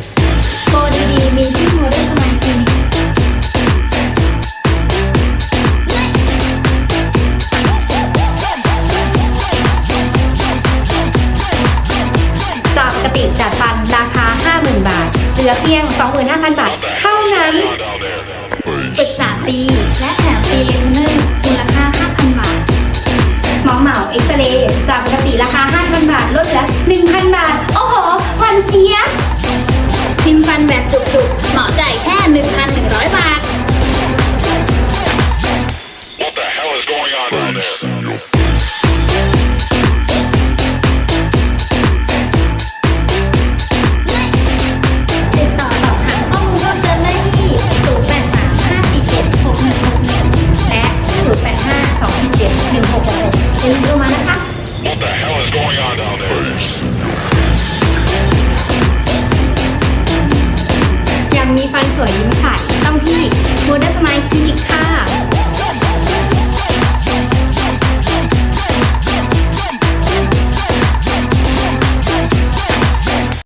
nice โกดีๆมีที่โมเดลสมายคลิกจากปกติจัดฟันราคา 50,000 บาท เหลือเพียง 25,000 บาท เท่านั้นปรึกษาฟรีและแถมฟรีเลนเนอร์มูลค่า 5,000 บาท หมอเหมาเอ็กซเรย์จากปกติราคา 5,000 บาท ลดเหลือ 1,000 บาท โอ้โหหวันเจี๊ยบ ฟันแบบจุกๆเหมาะจ่ายแค่ 1,100 บาท What the hell is going on down there? มีฟันสวยยิ้มใสต้องที่โมเดลสมายคลินิกค่ะ